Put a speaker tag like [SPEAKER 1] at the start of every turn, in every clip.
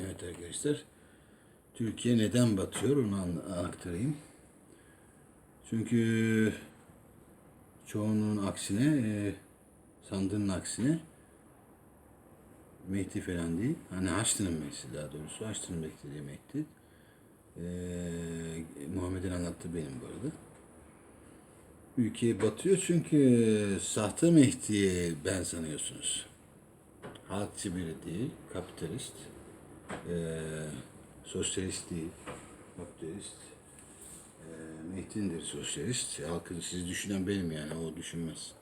[SPEAKER 1] Evet arkadaşlar. Türkiye neden batıyor onu aktarayım. Çünkü çoğunun aksine, e, sandığının aksine Mehdi falan değil. Hani Haçlı'nın Mehdi daha doğrusu. Haçlı'nın beklediği Mehdi. E, Muhammed'in anlattığı benim bu arada. Ülke batıyor çünkü sahte Mehdi'yi ben sanıyorsunuz. Halkçı biri değil, kapitalist. Ee, sosyalist değil, kapitalist. Ee, Mehdi'ndir sosyalist. Halkın sizi düşünen benim yani, o düşünmez.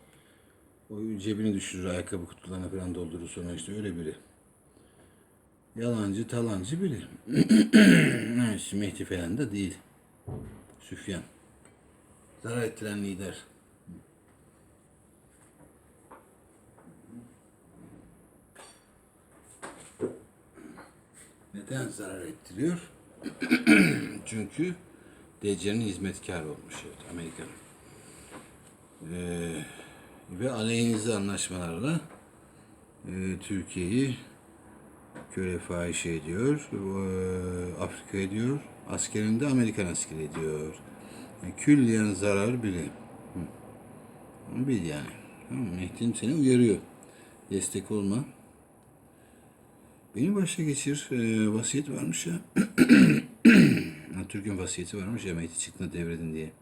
[SPEAKER 1] O cebini düşürür, ayakkabı kutularına falan doldurur sonra işte öyle biri. Yalancı, talancı biri. Mehdi falan da değil. Süfyan. Zarar ettiren lider. Neden zarar ettiriyor? Çünkü DC'nin hizmetkarı olmuş evet Amerikan. Ee, ve aleyhinize anlaşmalarla e, Türkiye'yi köle fahişe ediyor, e, Afrika ediyor, askerinde Amerikan askeri ediyor. Yani külliyen zarar biri. Hı. Bil yani. Mehdi'nin seni uyarıyor. Destek olma. Beni başa geçir. E, vasiyet varmış ya. Türk'ün vasiyeti varmış Mehdi çıktığında devredin diye.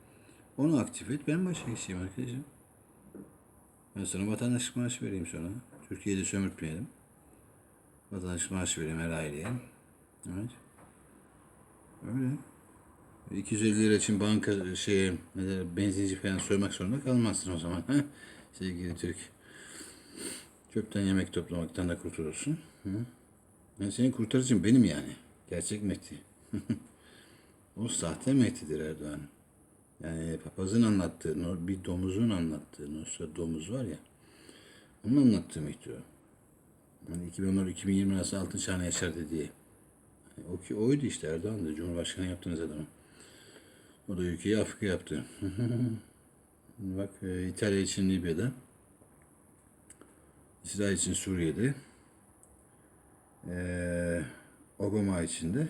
[SPEAKER 1] Onu aktif et. Ben başa geçeyim arkadaşım. Ben sana vatandaşlık maaşı vereyim sonra. Türkiye'de sömürtmeyelim. Vatandaşlık maaşı vereyim her aileye. Evet. Öyle. 250 lira için banka şey ne der, benzinci falan soymak zorunda kalmazsın o zaman. Sevgili Türk. Çöpten yemek toplamaktan da kurtulursun. Hı? Ben senin kurtarıcın benim yani. Gerçek Mehdi. o sahte Mehdi'dir Erdoğan. Yani papazın anlattığı, bir domuzun anlattığı, Nosra domuz var ya. Onun anlattığı Mehdi o. Yani 2010-2020 nasıl altın çağına yaşar dediği. Yani o ki oydu işte Erdoğan'dı. Cumhurbaşkanı yaptınız adamı. O da ülkeyi Afrika yaptı. Bak e, İtalya için Libya'da. İsrail için Suriye'de. Ee, Obama için de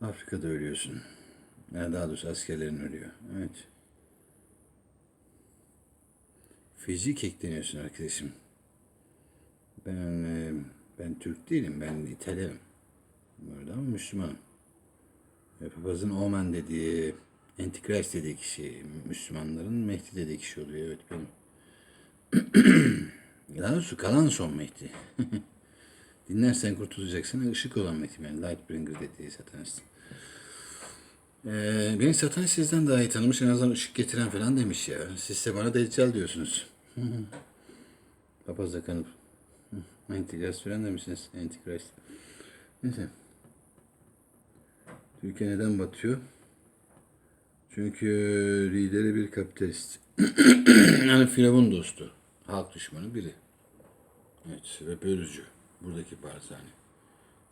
[SPEAKER 1] Afrika'da ölüyorsun. Yani daha doğrusu askerlerin ölüyor. Evet. Feci kekleniyorsun arkadaşım. Ben e, ben Türk değilim. Ben İtalyanım. Bu arada ama Müslümanım. Ve Papazın Omen dediği, Antichrist dediği kişi, Müslümanların Mehdi dediği kişi oluyor. Evet benim. Daha doğrusu kalan son Mehdi. Dinlersen kurtulacaksın. Işık olan Mehdi yani Lightbringer dediği satanist. Ee, beni satanist sizden daha iyi tanımış. En azından ışık getiren falan demiş ya. Siz de bana deccal diyorsunuz. Papaz da kanıp. Antikrist falan demişsiniz. Antikrist. Neyse. Türkiye neden batıyor? Çünkü lideri bir kapitalist. yani Firavun dostu. Halk düşmanı biri. Evet ve bölücü. Buradaki barzani.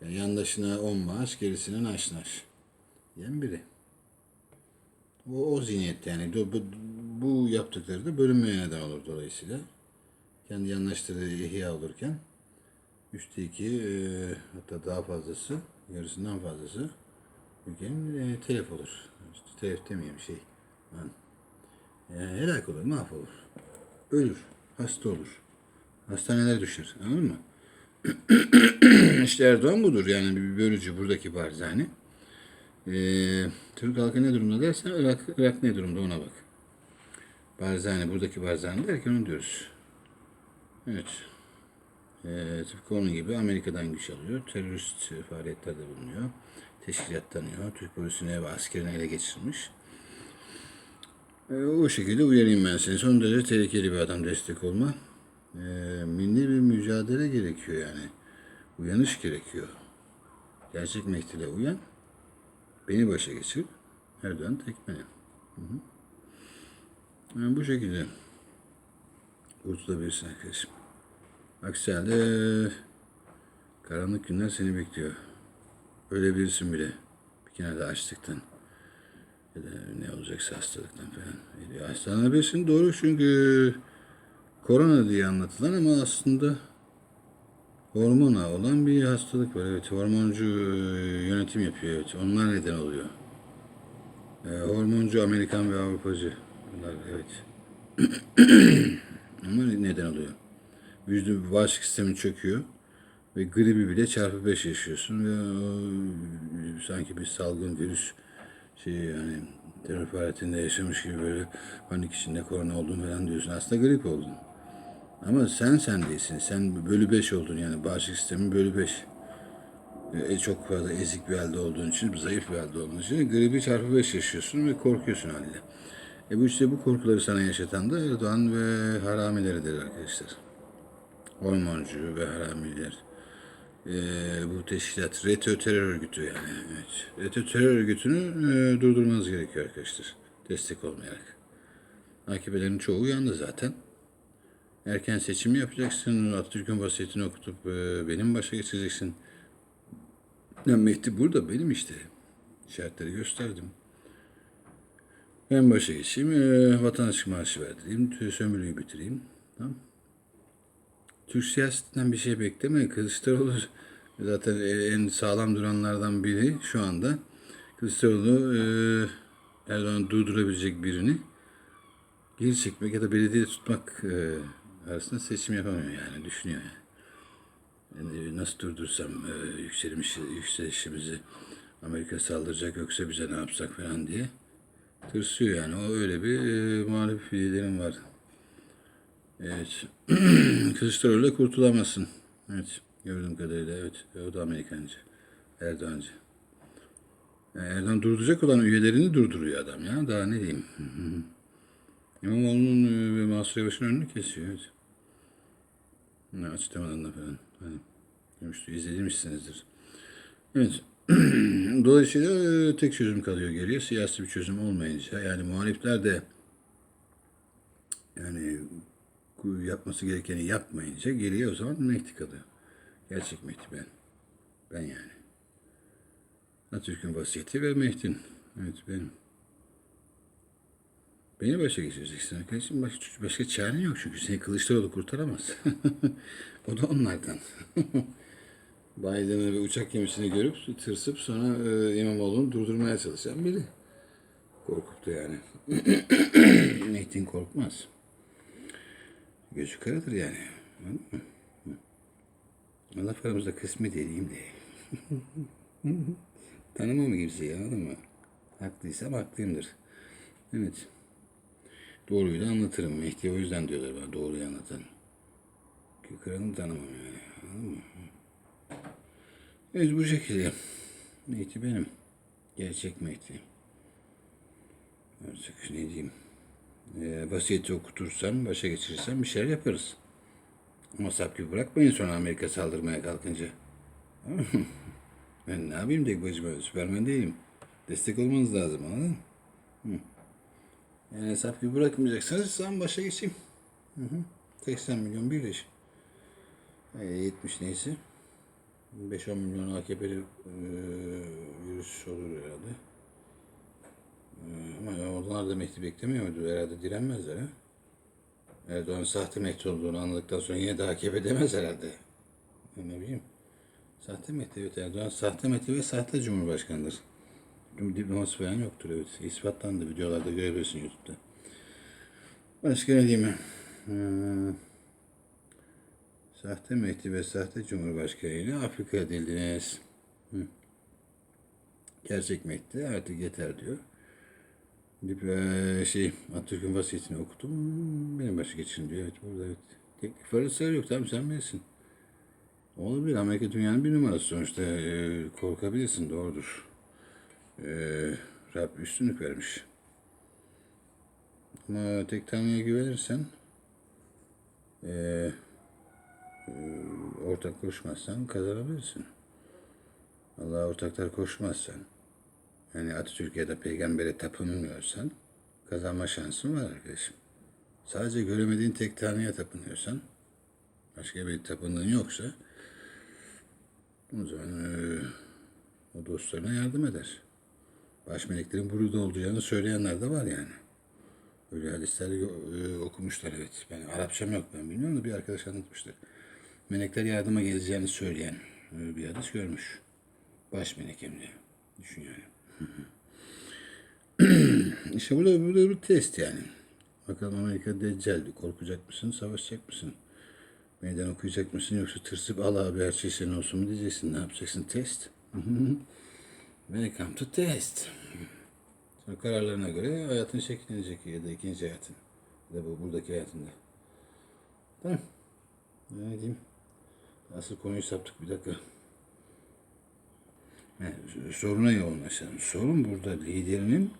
[SPEAKER 1] Yani yandaşına on maaş, gerisine naş naş. Diyen biri. O, o zihniyette yani. Bu, bu, yaptıkları da bölünmeye neden olur dolayısıyla. Kendi yandaşları ihya olurken üstteki e, hatta daha fazlası, yarısından fazlası ülkenin e, telef olur. İşte telef demeyeyim şey. Yani, yani helak olur, mahvolur. Ölür, hasta olur. Hastanelere düşer. Anladın mı? işte Erdoğan budur yani bir bölücü buradaki barzani. Ee, Türk halkı ne durumda dersen Irak, Irak ne durumda ona bak. Barzani buradaki barzani derken onu diyoruz. Evet. Ee, tıpkı onun gibi Amerika'dan güç alıyor. Terörist faaliyetlerde bulunuyor. Teşkilat tanıyor. Türk polisini ve askerini ele geçirmiş. Ee, o şekilde uyarayım ben seni. Son derece tehlikeli bir adam destek olma. Ee, milli bir mücadele gerekiyor yani. Uyanış gerekiyor. Gerçek Mehdi'yle uyan. Beni başa geçir. Erdoğan tekmeni. Hı hı. Yani bu şekilde kurtulabilirsin arkadaşım. Aksi halde karanlık günler seni bekliyor. Ölebilirsin bile. Bir kenarda açlıktan. Ya da ne olacaksa hastalıktan falan. E, Hastalanabilirsin doğru çünkü korona diye anlatılan ama aslında hormona olan bir hastalık var. Evet, hormoncu e, yönetim yapıyor. Evet, onlar neden oluyor. E, hormoncu Amerikan ve Avrupacı. Bunlar, evet. Onlar neden oluyor. Vücudu bağışıklık sistemi çöküyor ve gribi bile çarpı 5 yaşıyorsun ve o, sanki bir salgın virüs şey yani terör faaliyetinde yaşamış gibi böyle panik içinde korona oldun falan diyorsun. Aslında grip oldun. Ama sen sen değilsin. Sen bölü 5 oldun yani bağışıklık sistemin bölü 5. E, çok fazla ezik bir halde olduğun için, zayıf bir halde olduğun için gribi çarpı 5 yaşıyorsun ve korkuyorsun haliyle. E bu işte bu korkuları sana yaşatan da Erdoğan ve haramileridir arkadaşlar. Hormoncu ve haramiler. E, bu teşkilat RETÖ terör örgütü yani. Evet. RETÖ terör örgütünü e, durdurmanız gerekiyor arkadaşlar. Destek olmayarak. AKP'lerin çoğu uyandı zaten. Erken seçim yapacaksın. Atatürk'ün vasiyetini okutup e, benim başa geçeceksin. Ya Mehdi burada benim işte. İşaretleri gösterdim. Ben başa geçeyim. E, vatandaşlık maaşı verdireyim. Sömürüyü bitireyim. Tamam. Türk siyasetinden bir şey bekleme. Kılıçdaroğlu zaten en sağlam duranlardan biri şu anda. Kılıçdaroğlu e, Erdoğan'ı durdurabilecek birini geri çekmek ya da belediye tutmak e, arasında seçim yapamıyor yani düşünüyor yani. Yani nasıl durdursam e, yükselmiş, yükselişimizi Amerika saldıracak yoksa bize ne yapsak falan diye tırsıyor yani. O öyle bir e, muhalif liderim var. Evet. Kılıçdaroğlu'yla kurtulamazsın. Evet. Gördüğüm kadarıyla evet. O da Amerikancı. Erdoğancı. Erdoğan durduracak olan üyelerini durduruyor adam ya. Daha ne diyeyim. İmamoğlu'nun e, ve Mansur Yavaş'ın önünü kesiyor. Evet. Ne açıklamadan da falan. Hani, görmüştü, izlemişsinizdir. Evet. Dolayısıyla e, tek çözüm kalıyor geriye. Siyasi bir çözüm olmayınca. Yani muhalifler de yani yapması gerekeni yapmayınca geriye o zaman Mehdi kalıyor. Gerçek Mehdi ben. Ben yani. Atatürk'ün vasiyeti ve Mehdi'nin. Evet benim. Beni başa geçireceksin arkadaşım. Başka, başka çaren yok çünkü seni Kılıçdaroğlu kurtaramaz. o da onlardan. Biden'ı ve uçak gemisini görüp tırsıp sonra e, İmamoğlu'nu durdurmaya çalışan biri. Korkuttu yani. Mehdi'nin korkmaz. Gözü karadır yani. Allah aramızda kısmet edeyim de. Tanımam kimseyi anladın mı? Haklıysam haklıyımdır. Evet. Doğruyu da anlatırım. Mehdi o yüzden diyorlar bana doğruyu anlatan. Kıkırını tanımam yani. Anladın mı? Evet bu şekilde. Mehdi benim. Gerçek Mehdi. Artık ne diyeyim. Ee, vasiyeti okutursam, başa geçirirsem bir şeyler yaparız. Ama sap gibi bırakmayın sonra Amerika saldırmaya kalkınca. ben ne yapayım tek başıma? Süpermen değilim. Destek olmanız lazım anladın mı? Yani hesap gibi bırakmayacaksanız sen başa geçeyim. Hı hı. 80 milyon birleş. E, 70 neyse. 5-10 milyon AKP'li e, virüs olur herhalde. E, ama onlar da Mehdi beklemiyordu. Herhalde direnmezler ha. Erdoğan sahte Mehdi olduğunu anladıktan sonra yine de AKP demez herhalde. Ne bileyim. Sahte evet Erdoğan sahte Mehdi ve sahte Cumhurbaşkanıdır. Diploması falan yoktur evet. İspatlandı videolarda görebilirsin YouTube'da. Başka ne diyeyim? Ee, sahte Mehdi ve sahte Cumhurbaşkanı ile Afrika edildiniz. Hı. Gerçek Mehdi artık yeter diyor. Dip, ee, şey Atatürk'ün vasiyetini okudum. Benim başa geçin diyor. Evet burada evet. Teknik farası yok tamam sen bilirsin. Olabilir. Amerika dünyanın bir numarası sonuçta. Ee, korkabilirsin doğrudur e, Rab üstünlük vermiş. Ama tek Tanrı'ya güvenirsen e, e, ortak koşmazsan kazanabilirsin. Allah'a ortaklar koşmazsan yani Atatürk'e ya da peygambere tapınmıyorsan kazanma şansın var arkadaşım. Sadece göremediğin tek Tanrı'ya tapınıyorsan başka bir tapındığın yoksa o zaman e, o dostlarına yardım eder baş meleklerin burada olacağını söyleyenler de var yani. Öyle hadisler e, okumuşlar evet. Ben Arapçam yok ben bilmiyorum da bir arkadaş anlatmıştı. melekler yardıma geleceğini söyleyen e, bir hadis görmüş. Baş melek hem de. Düşün yani. işte burada, burada bir test yani. Bakalım Amerika Deccal'di. Korkacak mısın, savaşacak mısın? Meydan okuyacak mısın yoksa tırsıp al abi her şey senin olsun mu diyeceksin. Ne yapacaksın? Test. Welcome to test. Kararlarına göre hayatın şekillenecek ya da ikinci hayatın. Ya da bu buradaki hayatında. Tamam. Ne diyeyim? Asıl konuyu saptık bir dakika. Yani soruna yoğunlaşalım. Sorun burada liderinin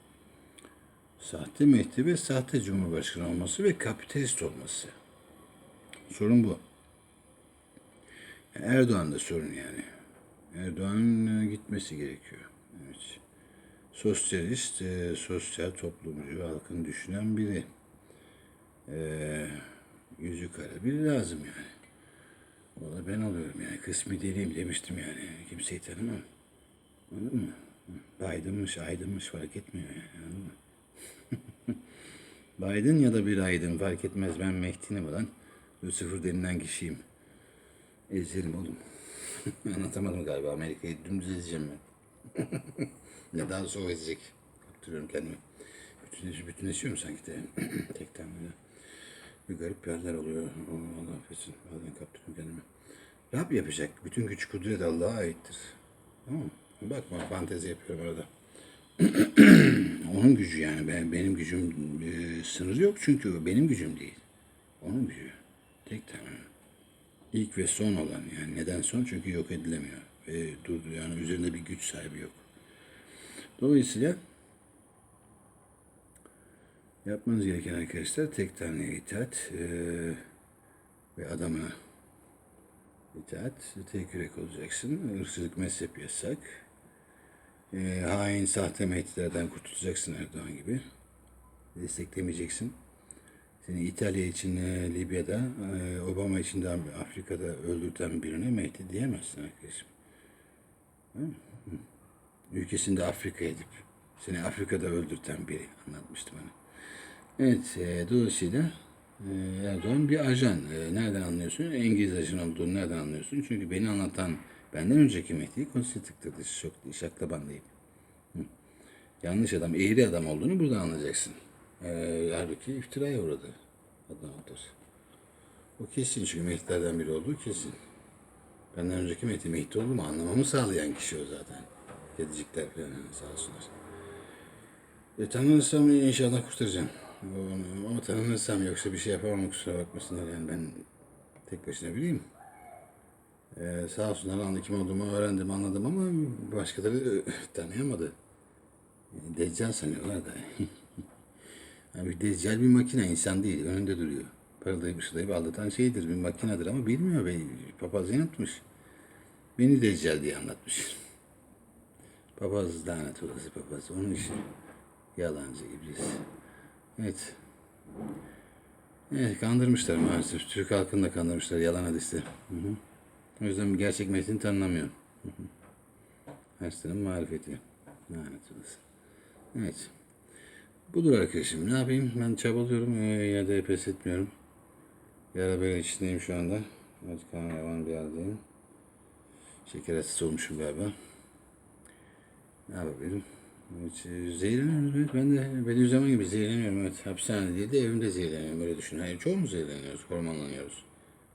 [SPEAKER 1] sahte Mehdi ve sahte Cumhurbaşkanı olması ve kapitalist olması. Sorun bu. Erdoğan da sorun yani. Erdoğan'ın e, gitmesi gerekiyor. Evet. Sosyalist, e, sosyal toplumcu, halkın düşünen biri. E, yüzü kara biri lazım yani. O da ben oluyorum yani. Kısmi deliyim demiştim yani. Kimseyi tanımam. Anladın mı? Aydınmış, aydınmış fark etmiyor yani. Anladın mı? Biden ya da bir aydın fark etmez. Ben Mehdi'nim ulan. Lucifer denilen kişiyim. Ezerim oğlum. Anlatamadım galiba. Amerika'yı dümdüz ezeceğim ben. ne daha soğuk ezecek. Kaptırıyorum kendimi. Bütünleş, bütünleşiyorum sanki de. Tekten böyle. Bir garip yerler oluyor. Allah affetsin. Bazen kaptırıyorum kendimi. Rab yapacak. Bütün güç kudret Allah'a aittir. Tamam? Bakma fantezi yapıyorum arada. Onun gücü yani. Ben, benim gücüm e, sınırı yok çünkü benim gücüm değil. Onun gücü. Tek tane. İlk ve son olan yani neden son? Çünkü yok edilemiyor. Ve durdu yani üzerinde bir güç sahibi yok. Dolayısıyla yapmanız gereken arkadaşlar tek taneye itaat e, ve adamına itaat, tek yürek olacaksın. Hırsızlık mezhep yasak. E, hain, sahte mehdilerden kurtulacaksın Erdoğan gibi. Desteklemeyeceksin. Seni İtalya için e, Libya'da, e, Obama için de Afrika'da öldürten birine Mehdi diyemezsin arkadaşım. Hı? Hı. Ülkesinde Afrika edip seni Afrika'da öldürten biri anlatmıştı bana. Evet, e, dolayısıyla e, Erdoğan bir ajan. E, nereden anlıyorsun? İngiliz ajan olduğunu nereden anlıyorsun? Çünkü beni anlatan benden önceki Mehdi'yi konuşu tıktırdı. Şok, şaklaban değil. Hı. Yanlış adam, eğri adam olduğunu buradan anlayacaksın. E, halbuki iftiraya uğradı adam odur. O kesin çünkü Mehdi'lerden biri olduğu kesin. Benden önceki Mehdi, Mehdi olduğumu anlamamı sağlayan kişi o zaten. Kedicikler falan yani sağ olsunlar. E, tanınırsam inşallah kurtaracağım. Ama, tanınırsam yoksa bir şey yapamam kusura bakmasınlar yani ben tek başına bileyim. Ee, sağ olsunlar anlı kim olduğumu öğrendim anladım ama başkaları tanıyamadı. Deccal sanıyorlar da. Abi Deccal bir makine insan değil önünde duruyor. Parıldayıp ışıldayıp aldatan şeydir bir makinedir ama bilmiyor be papaz yanıtmış. Beni Deccal diye anlatmış. Papaz lanet olası papaz onun işi. Yalancı iblis. Evet. Evet kandırmışlar maalesef. Türk halkını da kandırmışlar yalan hadisler. Hı hı. O yüzden gerçek metni tanınamıyor. Hı hı. Hastanın marifeti. Lanet olası. Evet. Budur arkadaşım. Ne yapayım? Ben çabalıyorum. Ee, ya da pes etmiyorum. Yara böyle içindeyim şu anda. Evet kameraman bir yerdeyim. Şeker hastası olmuşum galiba. Ne yapabilirim? Evet, e, zehirleniyorum. Ben de Bediüzzaman gibi zehirleniyorum evet. Hapishanede değil de evimde zehirleniyorum böyle düşün. Hayır çoğumuz zehirleniyoruz, hormonlanıyoruz.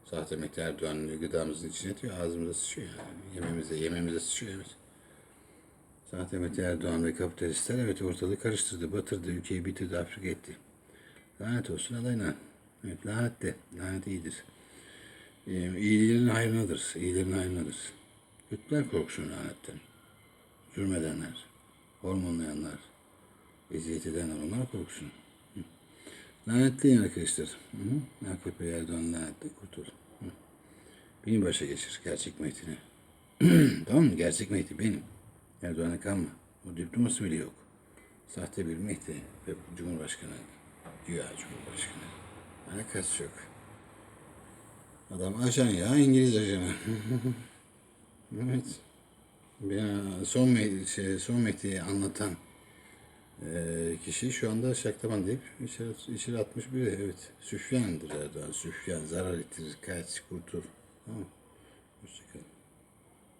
[SPEAKER 1] Sahte Mehdi Erdoğan gıdamızın içine atıyor, ağzımıza sıçıyor yani. Yememize, yememize sıçıyor evet. Sahte Mehdi Erdoğan ve kapitalistler evet ortalığı karıştırdı, batırdı, ülkeyi bitirdi, Afrika etti. Lanet olsun alayına. Evet lanet de, lanet iyidir. Ee, iyilerin hayrınadır, iyilerin hayrınadır. Kötüler korksun lanetten. Zulmedenler hormonlayanlar, eziyet edenler onlar korksun. Hı. Lanetleyin arkadaşlar. Hı. AKP Erdoğan lanetle kurtul. Hı. Beni başa geçir gerçek Mehdi'ni. tamam mı? Gerçek Mehdi benim. Erdoğan'a kalma. O diploması bile yok. Sahte bir Mehdi ve Cumhurbaşkanı. Güya Cumhurbaşkanı. Alakası yok. Adam ajan ya, İngiliz ajanı. evet. Son me şey, son Mehdi'yi anlatan e, kişi şu anda şaklaban deyip içeri, içeri atmış biri. Evet. Süfyan'dır Erdoğan. Süfyan. Zarar ettirir. Kaç. Kurtul. Tamam. Hoşçakalın.